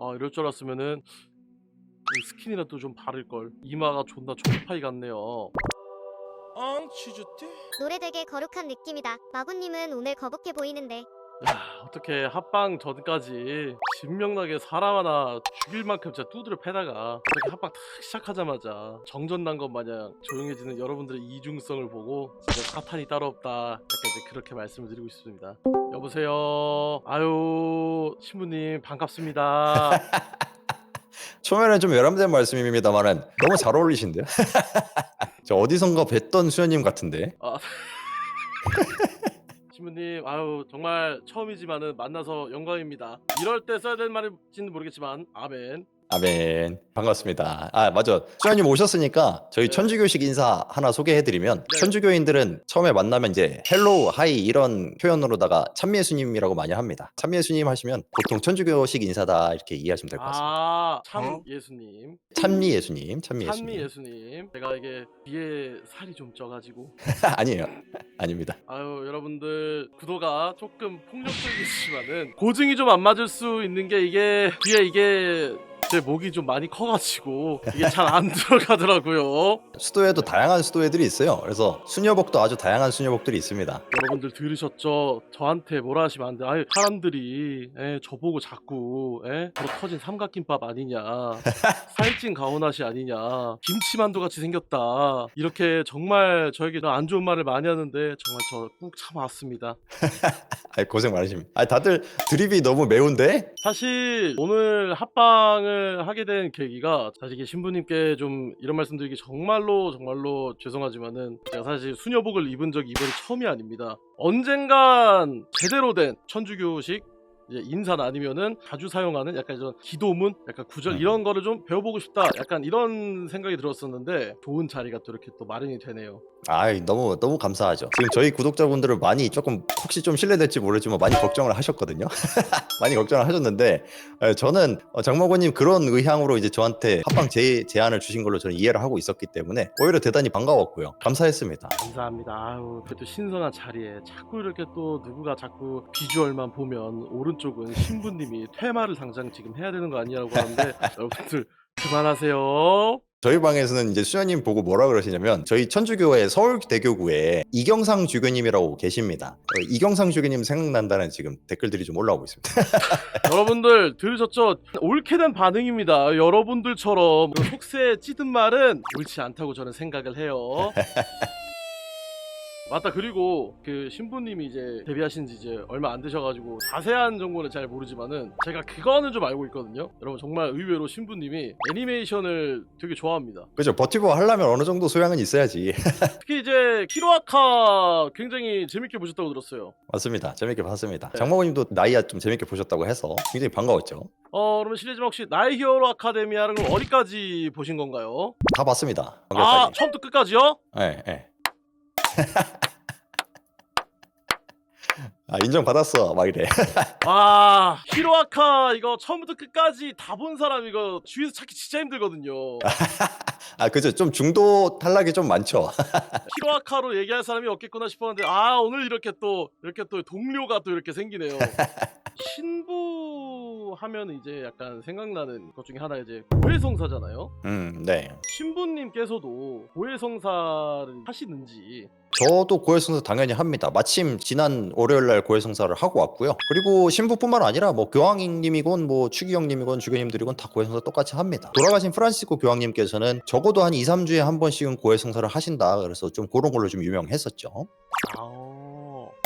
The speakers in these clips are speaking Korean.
아 이럴 줄 알았으면은 이 스킨이라도 좀 바를 걸. 이마가 존나 초파이 같네요. 앙 치즈띠? 노래 되게 거룩한 느낌이다. 마구님은 오늘 거북해 보이는데. 야 어떻게 합방 전까지 신명나게 사람 하나 죽일 만큼 진짜 두드려 패다가 어떻게 합방 탁 시작하자마자 정전 난 것 마냥 조용해지는 여러분들의 이중성을 보고 진짜 사탄이 따로 없다. 약간 이제 그렇게 말씀을 드리고 싶습니다. 여보세요? 아유 신부님 반갑습니다. 처음에는 좀 외람된 말씀입니다만은 너무 잘 어울리신데요? 저 어디선가 뵀던 수현님 같은데. 아. 신부님 아유 정말 처음이지만은 만나서 영광입니다. 이럴 때 써야 될 말인지는 모르겠지만 아멘 아멘 반갑습니다 아 맞아 수현님 오셨으니까 저희 네. 천주교식 인사 하나 소개해드리면 네. 천주교인들은 처음에 만나면 이제 헬로우 하이 이런 표현으로다가 참미예수님이라고 많이 합니다 참미예수님 하시면 보통 천주교식 인사다 이렇게 이해하시면 될 것 같습니다 아, 참 어? 예수님, 참미 예수님 참미 예수님 찬미 예수님. 제가 이게 뒤에 살이 좀 쪄가지고. 아니에요 아닙니다 아유, 여러분들 구도가 조금 폭력적이지만은 고증이 좀 안 맞을 수 있는 게 이게 뒤에 이게 제 목이 좀 많이 커가지고 이게 잘 안 들어가더라고요. 수도에도 다양한 수도회들이 있어요 그래서 수녀복도 아주 다양한 수녀복들이 있습니다 여러분들 들으셨죠? 저한테 뭐라 하시면 안 돼. 아유, 사람들이 에, 저보고 자꾸 에, 저 터진 삼각김밥 아니냐, 살찐 가오나시 아니냐, 김치만두 같이 생겼다. 이렇게 정말 저에게 안 좋은 말을 많이 하는데 정말 저 꾹 참아왔습니다. 아 고생 많으십니다 아 다들 드립이 너무 매운데 사실 오늘 합방을 하게 된 계기가 사실 신부님께 좀 이런 말씀드리기 정말로 정말로 죄송하지만은 제가 사실 수녀복을 입은 적이 이번이 처음이 아닙니다. 언젠간 제대로 된 천주교식 이제 인사나 아니면은 자주 사용하는 약간 이런 기도문, 약간 구절 음. 이런 거를 좀 배워보고 싶다. 약간 이런 생각이 들었었는데 좋은 자리가 또 이렇게 또 마련이 되네요. 아 너무 너무 감사하죠. 지금 저희 구독자분들을 많이 조금 혹시 좀 신뢰될지 모르지만 많이 걱정을 하셨거든요. 많이 걱정을 하셨는데 에, 저는 어, 장모고님 그런 의향으로 이제 저한테 합방 제, 제안을 주신 걸로 저는 이해를 하고 있었기 때문에 오히려 대단히 반가웠고요. 감사했습니다. 감사합니다. 아유, 그또 신선한 자리에 자꾸 이렇게 또 누구가 자꾸 비주얼만 보면 오른 쪽은 신부님이 퇴마를 당장 지금 해야 되는 거 아니냐고 하는데 여러분들 그만하세요. 저희 방에서는 이제 수녀님 보고 뭐라 그러시냐면 저희 천주교의 서울대교구에 이경상 주교님이라고 계십니다. 어, 이경상 주교님 생각난다는 지금 댓글들이 좀 올라오고 있습니다. 여러분들 들으셨죠? 옳게 된 반응입니다. 여러분들처럼 그 속세에 찌든 말은 옳지 않다고 저는 생각을 해요. 맞다 그리고 그 신부님이 이제 데뷔하신 지 이제 얼마 안 되셔가지고 자세한 정보는 잘 모르지만은 제가 그거는 좀 알고 있거든요 여러분 정말 의외로 신부님이 애니메이션을 되게 좋아합니다 그죠? 버티고 하려면 어느 정도 소양은 있어야지. 특히 이제 키로아카 굉장히 재밌게 보셨다고 들었어요 맞습니다. 재밌게 봤습니다. 네. 장모님도 나이야 좀 재밌게 보셨다고 해서 굉장히 반가웠죠. 어 그러면 실례지만 혹시 나의 히어로 아카데미아를 어디까지 보신 건가요? 다 봤습니다. 아. 처음부터 끝까지요? 예, 예. 아 인정 받았어 막 이래. 와 히로아카 이거 처음부터 끝까지 다 본 사람 이거 주위에서 찾기 진짜 힘들거든요 아 그죠? 좀 중도 탈락이 좀 많죠. 히로아카로 얘기할 사람이 없겠구나 싶었는데 아 오늘 이렇게 또 이렇게 또 동료가 또 이렇게 생기네요 신부 하면 이제 약간 생각나는 것 중에 하나 이제 고해성사잖아요 음, 네. 신부님께서도 고해성사를 하시는지 저도 고해성사 당연히 합니다. 마침 지난 월요일 날 고해성사를 하고 왔고요. 그리고 신부뿐만 아니라 뭐 교황님이건 뭐 추기경님이건 주교님들이건 다 고해성사 똑같이 합니다. 돌아가신 프란시스코 교황님께서는 적어도 한 2, 3주에 한 번씩은 고해성사를 하신다. 그래서 좀 그런 걸로 좀 유명했었죠. 아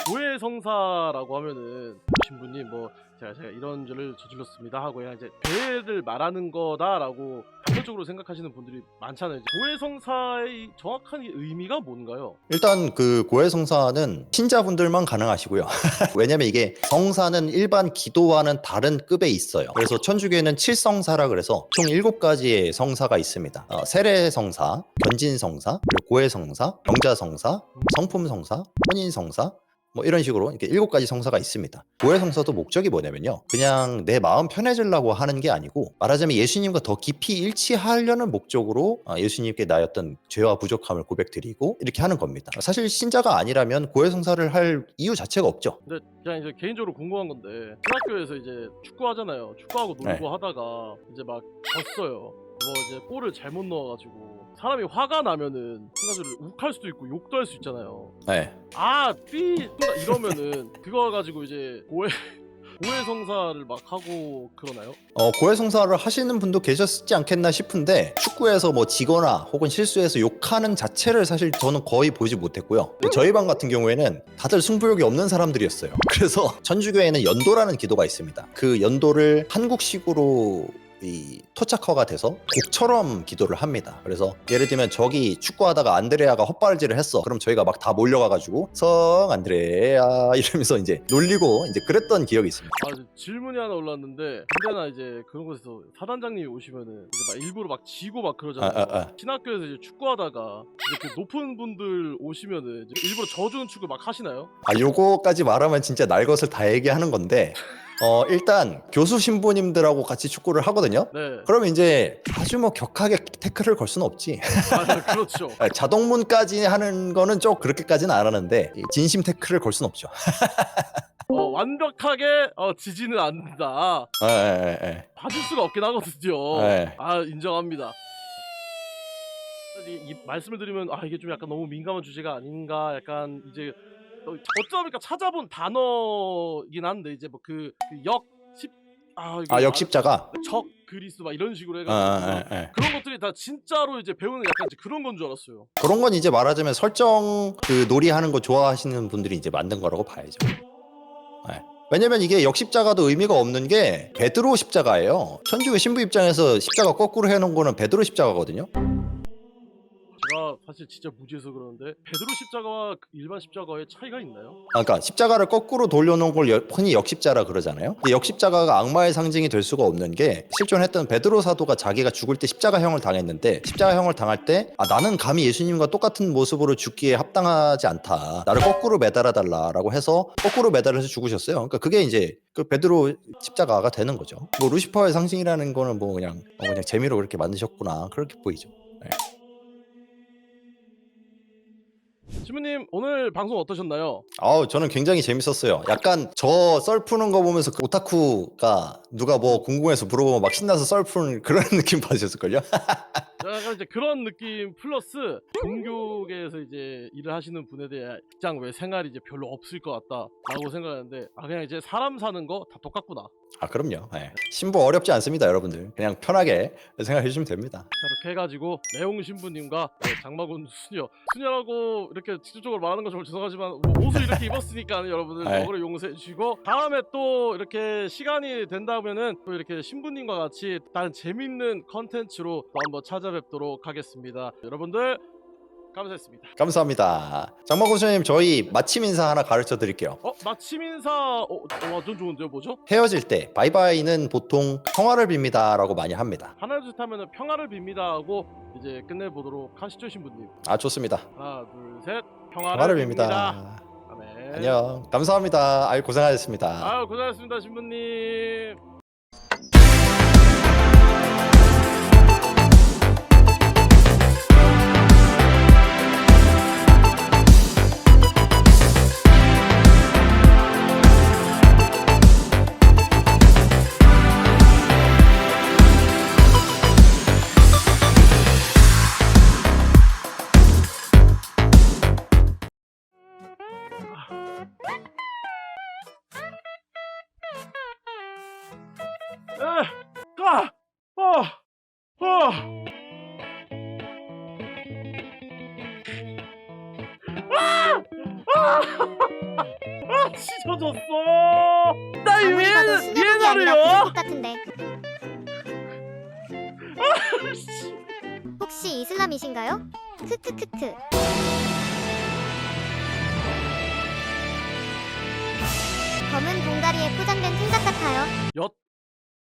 고해 성사라고 하면은 신부님 뭐 제가 제가 이런 죄를 저질렀습니다 하고 그냥 이제 죄를 말하는 거다라고 단편적으로 생각하시는 분들이 많잖아요. 고해 성사의 정확한 의미가 뭔가요? 일단 그 고해성사는 신자분들만 가능하시고요. 왜냐면 이게 성사는 일반 기도와는 다른 급에 있어요. 그래서 천주교에는 칠성사라 그래서 총 일곱 가지의 성사가 있습니다. 어, 세례성사, 견진성사, 그리고 고해성사, 영자성사, 성품성사, 혼인성사, 뭐 이런 식으로 이렇게 일곱 가지 성사가 있습니다. 고해 성사도 목적이 뭐냐면요. 그냥 내 마음 편해지려고 하는 게 아니고 말하자면 예수님과 더 깊이 일치하려는 목적으로 아, 예수님께 어떤 죄와 부족함을 고백드리고 이렇게 하는 겁니다. 사실 신자가 아니라면 고해 성사를 할 이유 자체가 없죠. 근데 그냥 이제 개인적으로 궁금한 건데 중학교에서 이제 축구 하잖아요. 축구하고 놀고 네. 하다가 이제 막 졌어요. 뭐 이제 골을 잘못 넣어가지고 사람이 화가 나면은 순간적으로 욱할 수도 있고 욕도 할 수 있잖아요. 네. 아삐 이러면은 그거 가지고 이제 고해 고해 성사를 막 하고 그러나요? 어, 고해 성사를 하시는 분도 계셨지 않겠나 싶은데 축구에서 뭐 지거나 혹은 실수해서 욕하는 자체를 사실 저는 거의 보지 못했고요. 저희 반 같은 경우에는 다들 승부욕이 없는 사람들이었어요. 그래서 천주교에는 연도라는 기도가 있습니다. 그 연도를 한국식으로 이 토착화가 돼서 곡처럼 기도를 합니다. 그래서 예를 들면 저기 축구하다가 안드레아가 헛발질을 했어. 그럼 저희가 막 다 몰려가가지고 성 안드레아 이러면서 이제 놀리고 이제 그랬던 기억이 있습니다. 아 질문이 하나 올랐는데 근데나 이제 그런 곳에서 사단장님이 오시면은 이제 막 일부러 막 지고 막 그러잖아요. 아, 아, 아. 신학교에서 이제 축구하다가 이제 그 높은 분들 오시면은 이제 일부러 져주는 축구 막 하시나요? 아, 요거까지 말하면 진짜 날 것을 다 얘기하는 건데, 어, 일단 교수 신부님들하고 같이 축구를 하거든요. 네. 그러면 이제 아주 뭐 격하게 태클을 걸 수는 없지. 아, 그렇죠. 아, 자동문까지 하는 거는 좀 그렇게까지는 안 하는데, 이 진심 태클을 걸 수는 없죠. 어, 완벽하게 어, 지지는 않는다. 예, 예, 예, 봐줄 수가 없긴 하거든요. 예. 아 인정합니다. 이, 이 말씀을 드리면 아 이게 좀 약간 너무 민감한 주제가 아닌가 약간 이제 어, 어쩌다 보니까 찾아본 단어이긴 한데 이제 뭐 그 역 십 아, 이거 아, 역십자가? 적 그리스 막 이런 식으로 아, 해가지고 아, 아, 아. 그런 것들이 다 진짜로 이제 배우는 약간 이제 그런 건 줄 알았어요. 그런 건 이제 말하자면 설정 그 놀이하는 거 좋아하시는 분들이 이제 만든 거라고 봐야죠. 예. 왜냐면 이게 역십자가도 의미가 없는 게 베드로 십자가예요. 천주교 신부 입장에서 십자가 거꾸로 해놓은 거는 베드로 십자가거든요. 제가 사실 진짜 무지해서 그러는데 베드로 십자가와 그 일반 십자가의 차이가 있나요? 아, 그러니까 십자가를 거꾸로 돌려놓은 걸 여- 흔히 역십자라 그러잖아요. 근데 역십자가가 악마의 상징이 될 수가 없는 게 실존했던 베드로 사도가 자기가 죽을 때 십자가형을 당했는데 십자가형을 당할 때 아, 나는 감히 예수님과 똑같은 모습으로 죽기에 합당하지 않다. 나를 거꾸로 매달아 달라라고 해서 거꾸로 매달아서 죽으셨어요. 그러니까 그게 이제 그 베드로 십자가가 되는 거죠. 뭐 루시퍼의 상징이라는 거는 뭐 그냥 어, 그냥 재미로 그렇게 만드셨구나 그렇게 보이죠. 신부님 오늘 방송 어떠셨나요? 아우 저는 굉장히 재밌었어요. 약간 저 썰 푸는 거 보면서 그 오타쿠가 누가 뭐 궁금해서 물어보면 막 신나서 썰 푸는 그런 느낌 받으셨을걸요? 약간 이제 그런 느낌 플러스 종교계에서 이제 일을 하시는 분에 대해 직장 외 생활이 이제 별로 없을 것 같다라고 생각하는데 아 그냥 이제 사람 사는 거 다 똑같구나. 아 그럼요. 예. 신부 어렵지 않습니다, 여러분들. 그냥 편하게 생각해 주시면 됩니다. 자, 이렇게 해가지고 내용 신부님과 네, 장마군 수녀 수녀라고 이렇게 직접적으로 말하는 거 정말 죄송하지만 뭐 옷을 이렇게 입었으니까 여러분들 네. 저거를 용서해 주시고 다음에 또 이렇게 시간이 된다면은 또 이렇게 신부님과 같이 다른 재밌는 컨텐츠로 또 한번 찾아 뵙도록 하겠습니다. 여러분들 감사했습니다. 감사합니다. 장마군 선생님 저희 마침 인사 하나 가르쳐 드릴게요. 어 마침 인사 어, 어, 완전 좋은데요 뭐죠? 헤어질 때 바이바이는 보통 평화를 빕니다라고 많이 합니다. 하나 둘셋 하면은 평화를 빕니다 하고 이제 끝내보도록 하시죠 신부님 아 좋습니다. 하나 둘셋 평화를, 평화를 빕니다. 빕니다. 아멘. 안녕. 감사합니다. 아유 고생하셨습니다. 아유 고생하셨습니다 신부님 어! 어! 아! 아! 아, 찢어졌어! 나 아무리 봐도 게 아니라 나를요? 같은데. 혹시 이슬람이신가요? 크크크크. 검은 봉다리에 포장된 생각 같아요. 엿